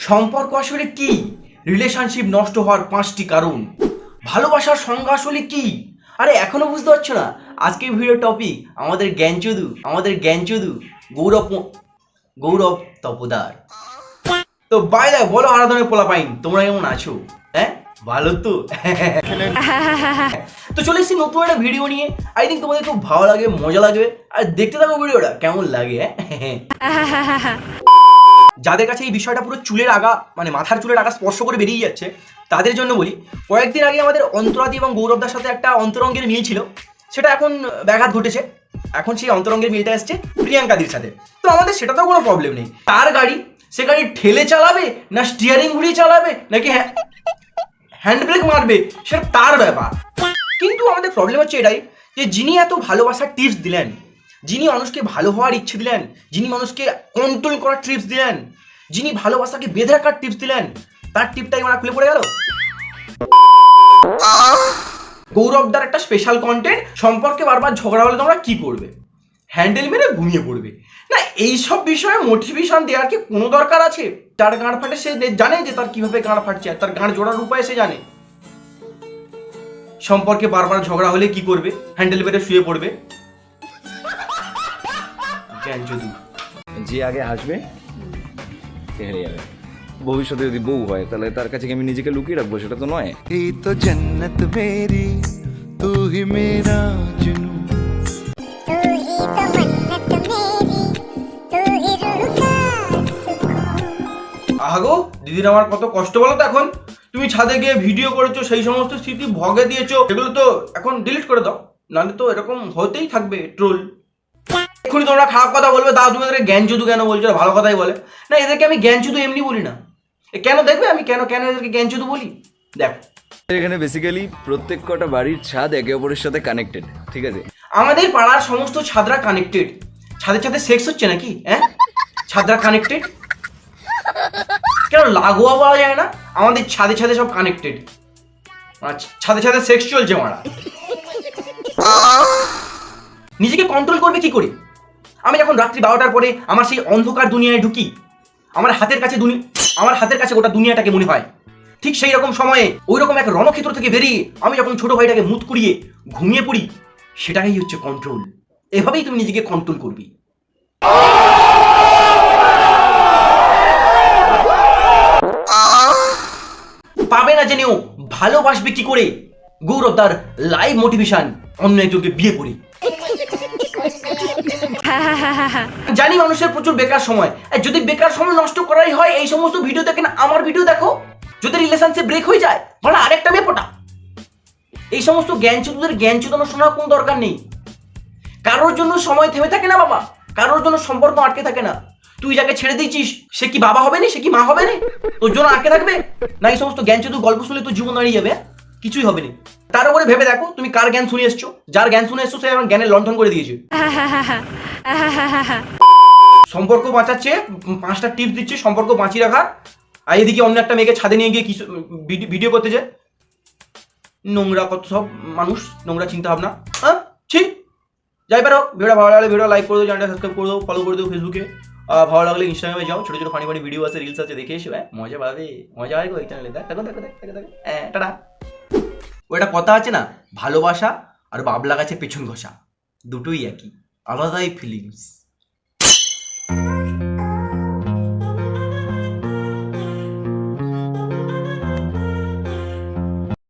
সম্পর্ক আসলে কি? রিলেশনশিপ নষ্ট হওয়ার পাঁচটি কারণ। ভালোবাসার সংজ্ঞা আসলে কি? আরে, এখনও বুঝতে পারছ না? আজকের ভিডিও টপিক আমাদের জ্ঞানচুদু আমাদের জ্ঞানচুদু গৌরব গৌরব তপদার। তো বাই দা বলো আরাধনের পোলা পাইন তোমরা কেমন আছো? হ্যাঁ? ভালো তো? তো চলে এসেছি নতুন একটা ভিডিও নিয়ে। আই থিঙ্ক তোমাদের খুব ভালো লাগে, মজা লাগবে। আর দেখতে থাকো ভিডিওটা কেমন লাগে হ্যাঁ? যাদের কাছে এই বিষয়টা পুরো চুলের আগা মানে মাথার চুলের আগা স্পর্শ করে বেরিয়ে যাচ্ছে, তাদের জন্য বলি, কয়েকদিন আগে আমাদের অন্তরাদি এবং গৌরবদার সাথে একটা অন্তরঙ্গের মিল ছিল, সেটা এখন ব্যাঘাত ঘটেছে। এখন সেই অন্তরঙ্গের মিলটা এসছে প্রিয়াঙ্কাদির সাথে। তো আমাদের সেটাতেও কোনো প্রবলেম নেই। তার গাড়ি, সে গাড়ি ঠেলে চালাবে না স্টিয়ারিং ঘুরিয়ে চালাবে, নাকি হ্যান্ড ব্রেক মারবে, সেটা তার ব্যাপার। কিন্তু আমাদের প্রবলেম হচ্ছে এটাই যে, যিনি এত ভালোবাসার টিপস দিলেন যিনি মানুষকে ভালো হওয়ার ইচ্ছে দিলেন, যিনি মানুষকে কন্ট্রোল করার টিপস দিলেন, যিনি ভালোবাসাকে বেঁধে রাখার টিপস দিলেন, তার টিপটাই আমরা খুলে পড়ে গেল। গৌরবদার একটা স্পেশাল কন্টেন্ট সম্পর্কে বারবার ঝগড়া হলে তোমরা কি করবে? হ্যান্ডেল মেরে ঘুমিয়ে পড়বে। না, এইসব বিষয়ে মোটিভেশন দেওয়ার কি কোনো দরকার আছে? তার গাঁড় ফাটে সে জানে যে তার কীভাবে গাঁড় ফাটছে আর তার গাঁড় জোড়ার উপায় সে জানে। সম্পর্কে বারবার ঝগড়া হলে কি করবে? হ্যান্ডেল মেরে শুয়ে পড়বে। চাল যদু। যে আগে হাসবে সে হেরে যাবে। ভবিষ্যতে যদি বউ হয় তাহলে তার কাছে আমি নিজেকে লুকিয়ে রাখব? সেটা তো নয়। এই তো জন্নত মেরি তু মেরা জুনু। আহাগো দিদির আমার কত কষ্ট বলো তো এখন। তুমি ছাদে গিয়ে ভিডিও করেছ সেই সমস্ত স্মৃতি ভগে দিয়েছ এগুলো তো এখন ডিলিট করে দাও। নাহলে তো এরকম হতেই থাকবে ট্রোল এক্ষুনি তোমরা খারাপ কথা বলবে দাও তুমি এদেরকে জ্ঞান চুদু কেন বলছো? ভালো কথাই বলে। না এদেরকে আমি জ্ঞান চুদু এমনি বলি না। এ কেন দেখবে? আমি কেন কেন এদেরকে জ্ঞান চুদু বলি? দেখো। এখানে বেসিক্যালি প্রত্যেক কটা বাড়ির ছাদ একে অপরের সাথে কানেক্টেড ঠিক আছে? আমাদের পাড়ার সমস্ত ছাদরা কানেক্টেড ছাদের ছাদে সেক্স হচ্ছে নাকি? হ্যাঁ? ছাদরা কানেক্টেড কেন লাগোয়া বলা যায় না? আমাদের ছাদে ছাদে সব কানেক্টেড ছাদে ছাদে সেক্স চলছে মারা। নিজেকে কন্ট্রোল করবে কি করে? আমি যখন রাত্রি বারোটার পরে আমার সেই অন্ধকার দুনিয়ায় ঢুকি, আমার হাতের কাছে আমার হাতের কাছে গোটা দুনিয়াটাকে মনে হয়। ঠিক সেই রকম সময়ে ওই রকম এক রণক্ষেত্র থেকে বেরিয়ে আমি যখন ছোট ভাইটাকে মুত কুড়িয়ে ঘুমিয়ে পড়ি, সেটাই হচ্ছে কন্ট্রোল এভাবেই তুমি নিজেকে কন্ট্রোল করবি। পাবে না জেনেও ভালোবাসবে কি করে? গৌরব তার লাইভ মোটিভেশন অন্য একজনকে বিয়ে করি। জানি মানুষের প্রচুর বেকার সময়। যদি বেকার সময় নষ্ট করাই হয়, এই সমস্ত ভিডিও দেখেন আমার ভিডিও দেখো। যদি রিলেশনশিপ ব্রেক হয়ে যায় মানে আরেকটা বেপটা এই সমস্ত জ্ঞান চুদুদের জ্ঞান চুদানো শোনার কোনো দরকার নেই। কারোর জন্য সময় থেমে থাকে না বাবা। কারোর জন্য সম্পর্ক আটকে থাকে না। তুই যাকে ছেড়ে দিয়েছিস, সে কি বাবা হবে না? সে কি মা হবে না? তোর জন্য আটকে থাকবে? না, এই সমস্ত জ্ঞান চুদুর গল্প শুনলে তোর জীবন দাঁড়িয়ে যাবে হ্যাঁ? কিছুই হবে না। তার উপরে ভেবে দেখো তুমি কার জ্ঞান শুনে এসছো যার জ্ঞান শুনে এসছো সে এখন জ্ঞানের লণ্ঠন করে দিয়েছে সম্পর্ক বাঁচাচ্ছে পাঁচটা টিপস দিচ্ছে সম্পর্ক বাঁচিয়ে রাখার আর এদিকে অন্য একটা মেয়েকে ছাদে নিয়ে গিয়ে কিছু ভিডিও করতে যায় নোংরা কত সব মানুষ নোংরা চিন্তা ভাবনা হ্যাঁ ঠিক যাই পারো ভিডিও ভালো লাগলে ভিডিও লাইক করে দেবো চ্যানেলটা সাবস্ক্রাইব করে দেবো ফলো করে দেবো ফেসবুকে ভালো লাগলে ইনস্টাগ্রামে যাও ছোটো ছোটো ফানি ফানি ভিডিও আছে রিলস আছে দেখে এসো হ্যাঁ মজা পাবে মজা হয় গো এই চ্যানেলে দেখ দেখো দেখো দেখো দেখো হ্যাঁ টাটা ওটা কথা আছে না? ভালোবাসা আর বাবলা গাছে পেছন ঘষা। দুটোই একই। আলাদাই ফিলিংস